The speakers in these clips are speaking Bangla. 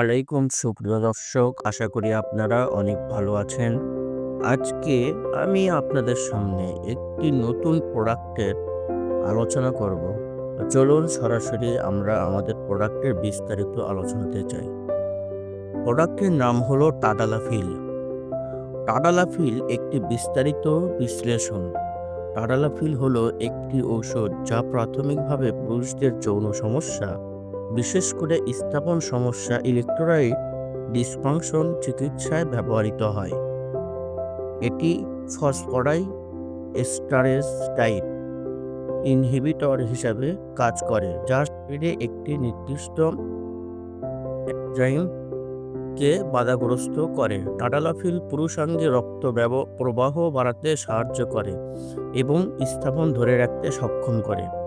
আলাইকুম সুপ্রিয় দর্শক। আশা করি আপনারা অনেক ভালো আছেন। আজকে আমি আপনাদের সামনে একটি নতুন প্রোডাক্টের আলোচনা করব। চলুন সরাসরি আমরা আমাদের প্রোডাক্টের বিস্তারিত আলোচনাতে চাই প্রোডাক্টের নাম হলো টাডালাফিল টাডালাফিল একটি বিস্তারিত বিশ্লেষণ। টাডালাফিল হলো একটি ঔষধ যা প্রাথমিকভাবে পুরুষদের যৌন সমস্যা বিশেষ করে স্থাপন সমস্যা ইলেকট্রোলাইট ডিসফাংশন চিকিৎসায় ব্যবহৃত হয়। এটি ফসফরাই স্টারেস্টাইট ইনহিবিটর হিসাবে কাজ করে যা শরীরে একটি নির্দিষ্ট এনজাইমকে বাধাগ্রস্ত করে। টাডালাফিল পুরুষাঙ্গে রক্ত প্রবাহ বাড়াতে সাহায্য করে এবং স্থাপন ধরে রাখতে সক্ষম করে।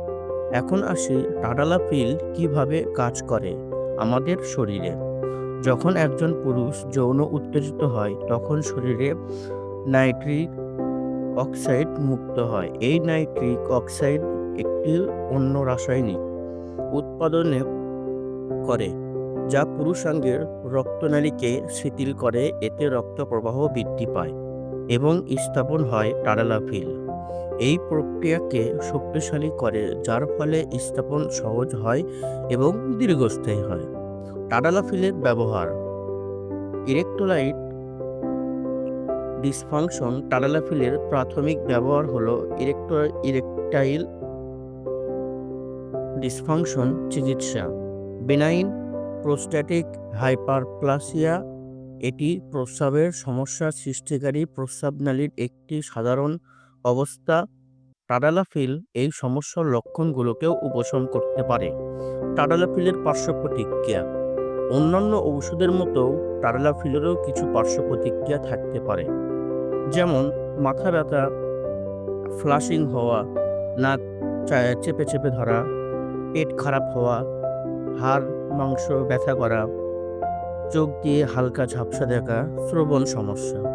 এখন আসি টাডালাফিল কীভাবে কাজ করে আমাদের শরীরে। যখন একজন পুরুষ যৌন উত্তেজিত হয়, তখন শরীরে নাইট্রিক অক্সাইড মুক্ত হয়। এই নাইট্রিক অক্সাইড একটি অন্য রাসায়নিক উৎপাদনে করে, যা পুরুষাঙ্গের রক্তনালীকে শিথিল করে, এতে রক্ত প্রবাহ বৃদ্ধি পায় এবং স্থাপন হয় টাড়ালা টাডালাফিল এই প্রক্রিয়াকে শক্তিশালী করে, যার ফলে স্থাপন সহজ হয় এবং দীর্ঘস্থায়ী হয়। টাডালাফিলের ব্যবহার। ইরেক্টোলাইট ডিসফাংশন টাডালাফিলের প্রাথমিক ব্যবহার হলো ইরেক্টো, ইরেকটাইল ডিসফাংশন চিকিৎসা। বেনাইন প্রোস্ট্যাটিক হাইপারপ্লাসিয়া, এটি প্রস্রাবের সমস্যা সৃষ্টিকারী প্রস্রাবনালীর একটি সাধারণ অবস্থা টাডালাফিল এই সমস্যার লক্ষণগুলোকেও উপশম করতে পারে। টাডালাফিলের পার্শ্ব প্রতিক্রিয়া। অন্যান্য ঔষধের মতো টাডালাফিলেরও কিছু পার্শ্ব প্রতিক্রিয়া থাকতে পারে। যেমন, মাথা ব্যথা, ফ্লাশিং হওয়া, নাক চেপে চেপে ধরা, পেট খারাপ হওয়া, হাড়, মাংস ব্যথা করা, চোখ দিয়ে হালকা ঝাপসা দেখা, শ্রবণ সমস্যা।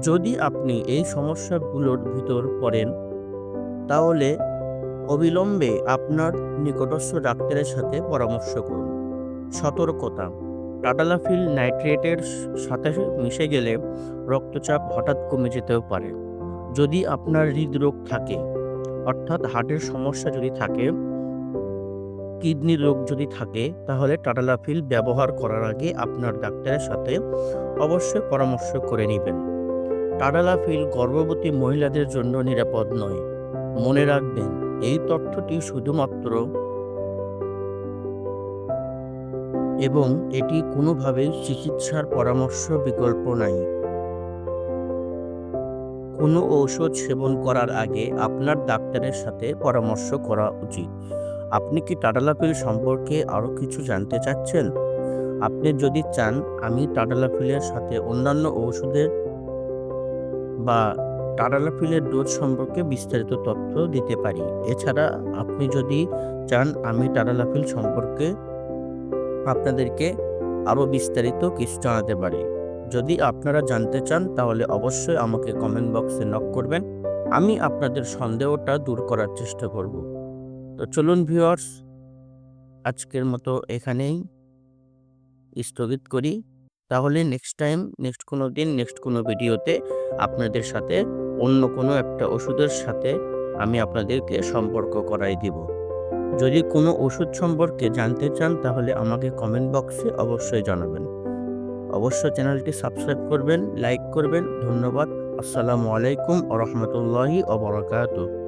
যদি আপনি এই সমস্যাগুলোর ভিতর পড়েন, তাহলে অবিলম্বে আপনার নিকটস্থ ডাক্তারের সাথে পরামর্শ করুন। সতর্কতা টাডালাফিল নাইট্রেটের সাথে মিশে গেলে রক্তচাপ হঠাৎ কমে যেতেও পারে। যদি আপনার হৃদরোগ থাকে, অর্থাৎ হার্টের সমস্যা যদি থাকে কিডনির রোগ যদি থাকে, তাহলে টাডালাফিল ব্যবহার করার আগে আপনার ডাক্তারের সাথে অবশ্যই পরামর্শ করে নেবেন। টাডালাফিল গর্ভবতী মহিলাদের জন্য নিরাপদ নয়। মনে রাখবেন, এই তথ্যটি শুধুমাত্র এবং এটি কোনোভাবে চিকিৎসার পরামর্শ বিকল্প নাই। কোনো ঔষধ সেবন করার আগে আপনার ডাক্তারের সাথে পরামর্শ করা উচিত। আপনি কি টাডালাফিল সম্পর্কে আরও কিছু জানতে চাচ্ছেন? আপনি যদি চান, আমি টাডালাফিলের সাথে অন্যান্য ঔষধের বা টাডালাফিলের ডোজ সম্পর্কে বিস্তারিত তথ্য দিতে পারি। এছাড়া আপনি যদি চান আমি টাডালাফিল সম্পর্কে আপনাদেরকে আরও বিস্তারিত কিছু জানাতে পারি। যদি আপনারা জানতে চান, তাহলে অবশ্যই আমাকে কমেন্ট বক্সে নক করবেন। আমি আপনাদের সন্দেহটা দূর করার চেষ্টা করব। তো চলুন ভিউয়ার্স আজকের মতো এখানেই স্থগিত করি। তাহলে নেক্সট টাইম নেক্সট কোনো দিন নেক্সট কোনো ভিডিওতে আপনাদের সাথে অন্য কোনো একটা ওষুধের সাথে আমি আপনাদেরকে সম্পর্ক করাই দিব। যদি কোনো ওষুধ সম্পর্কে জানতে চান, তাহলে আমাকে কমেন্ট বক্সে অবশ্যই জানাবেন। অবশ্য চ্যানেলটি সাবস্ক্রাইব করবেন লাইক করবেন। ধন্যবাদ। আসসালামু আলাইকুম আ রহমতুল্লাহি অবরাকাতু